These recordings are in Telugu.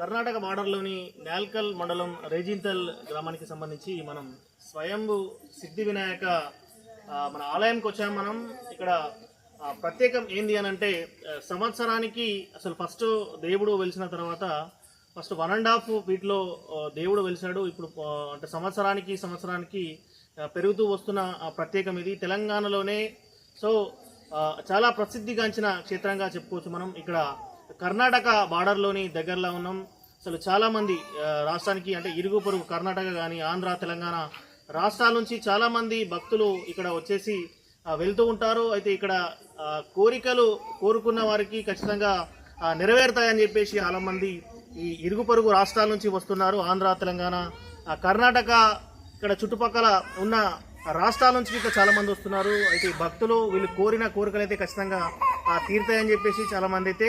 కర్ణాటక బార్డర్లోని నాల్కల్ మండలం రేజింతల్ గ్రామానికి సంబంధించి మనం స్వయంభు సిద్ధి వినాయక మన ఆలయంకి వచ్చాము మనం. ఇక్కడ ప్రత్యేకం ఏంది అని అంటే సంవత్సరానికి అసలు ఫస్ట్ దేవుడు వెలిసిన తర్వాత ఫస్ట్ వన్ అండ్ హాఫ్ వీటిలో దేవుడు వెలిసాడు ఇప్పుడు అంటే సంవత్సరానికి సంవత్సరానికి పెరుగుతూ వస్తున్న ప్రత్యేకం ఇది. తెలంగాణలోనే సో చాలా ప్రసిద్ధిగాంచిన క్షేత్రంగా చెప్పుకోవచ్చు మనం. ఇక్కడ కర్ణాటక బార్డర్లోని దగ్గరలో ఉన్నాం. అసలు చాలామంది రాష్ట్రానికి అంటే ఇరుగు పొరుగు కర్ణాటక కానీ ఆంధ్ర తెలంగాణ రాష్ట్రాల నుంచి చాలామంది భక్తులు ఇక్కడ వచ్చేసి వెళ్తూ ఉంటారు. అయితే ఇక్కడ కోరికలు కోరుకున్న వారికి ఖచ్చితంగా నెరవేరుతాయని చెప్పేసి చాలామంది ఈ ఇరుగు పొరుగు రాష్ట్రాల నుంచి వస్తున్నారు. ఆంధ్ర తెలంగాణ కర్ణాటక ఇక్కడ చుట్టుపక్కల ఉన్న రాష్ట్రాల నుంచి ఇక్కడ చాలామంది వస్తున్నారు. అయితే భక్తులు వీళ్ళు కోరిన కోరికలు అయితే ఖచ్చితంగా ఆ, తీరుతాయని చెప్పేసి చాలామంది అయితే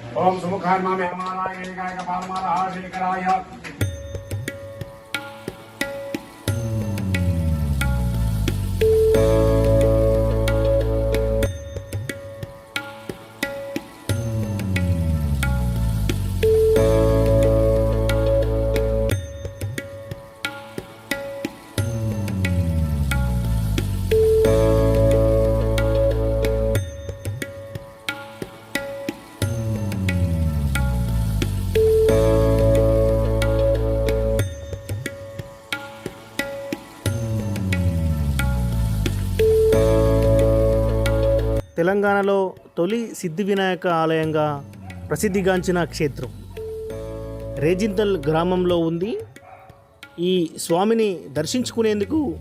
ओम सुमुखान मामे हमारा एक गाय का पाल माला शेखराय తెలంగాణలో తొలి సిద్ధి వినాయక ఆలయంగా ప్రసిద్ధిగాంచిన క్షేత్రం. రేజింతల్ గ్రామంలో ఉంది. ఈ స్వామిని దర్శించుకునేందుకు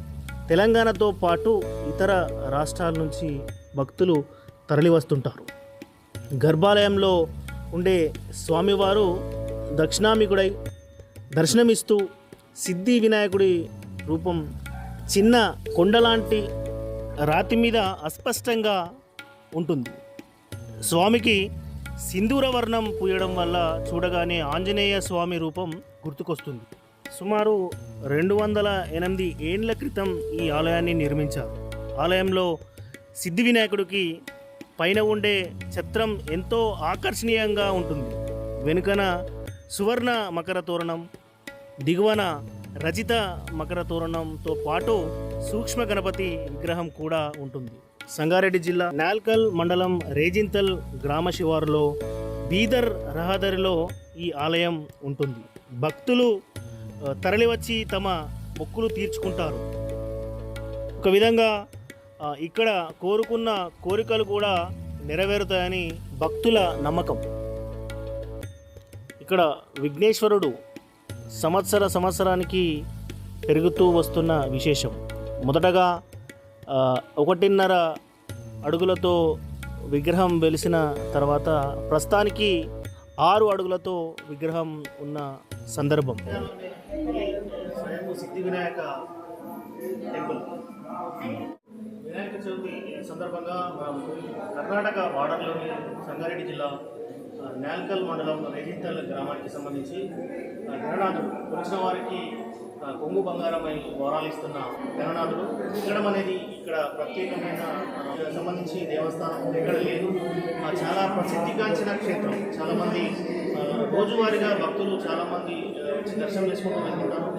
తెలంగాణతో పాటు ఇతర రాష్ట్రాల నుంచి భక్తులు తరలివస్తుంటారు. గర్భాలయంలో ఉండే స్వామివారు దక్షిణామికుడై దర్శనమిస్తూ సిద్ధి వినాయకుడి రూపం చిన్న కొండలాంటి రాతి మీద అస్పష్టంగా ఉంటుంది. స్వామికి సింధూర వర్ణం పూయడం వల్ల చూడగానే ఆంజనేయ స్వామి రూపం గుర్తుకొస్తుంది. సుమారు రెండు వందల ఎనిమిది ఏండ్ల క్రితం ఈ ఆలయాన్ని నిర్మించారు. ఆలయంలో సిద్ధి వినాయకుడికి పైన ఉండే ఛత్రం ఎంతో ఆకర్షణీయంగా ఉంటుంది. వెనుకన సువర్ణ మకర తోరణం దిగువన రజిత మకర తోరణంతో పాటు సూక్ష్మ గణపతి విగ్రహం కూడా ఉంటుంది. సంగారెడ్డి జిల్లా నాల్కల్ మండలం రేజింతల్ గ్రామ శివారులో బీదర్ రహదారిలో ఈ ఆలయం ఉంటుంది. భక్తులు తరలివచ్చి తమ మొక్కులు తీర్చుకుంటారు. ఒక విధంగా ఇక్కడ కోరుకున్న కోరికలు కూడా నెరవేరుతాయని భక్తుల నమ్మకం. ఇక్కడ విఘ్నేశ్వరుడు సంవత్సర సంవత్సరానికి పెరుగుతూ వస్తున్న విశేషం. మొదటగా ఒకటిన్నర అడుగులతో విగ్రహం వెలిసిన తర్వాత ప్రస్తుతానికి ఆరు అడుగులతో విగ్రహం ఉన్న సందర్భం. సిద్ధి వినాయక టెంపుల్ వినాయక చవితి సందర్భంగా కర్ణాటక బార్డర్లోని సంగారెడ్డి జిల్లా నేల్కల్ మండలం రేజింతల్ గ్రామానికి సంబంధించి గణనాథుడు కొలిచిన వారికి కొంగు బంగారమై వరాలు ఇస్తున్న గణనాథుడు విగ్రహం అనేది ఇక్కడ ప్రత్యేకమైన సంబంధించి దేవస్థానం ఎక్కడ లేదు. చాలా ప్రసిద్ధిగాంచిన క్షేత్రం. చాలామంది రోజువారీగా భక్తులు చాలామంది వచ్చి దర్శనం చేసుకుంటూ వెళ్తుంటారు.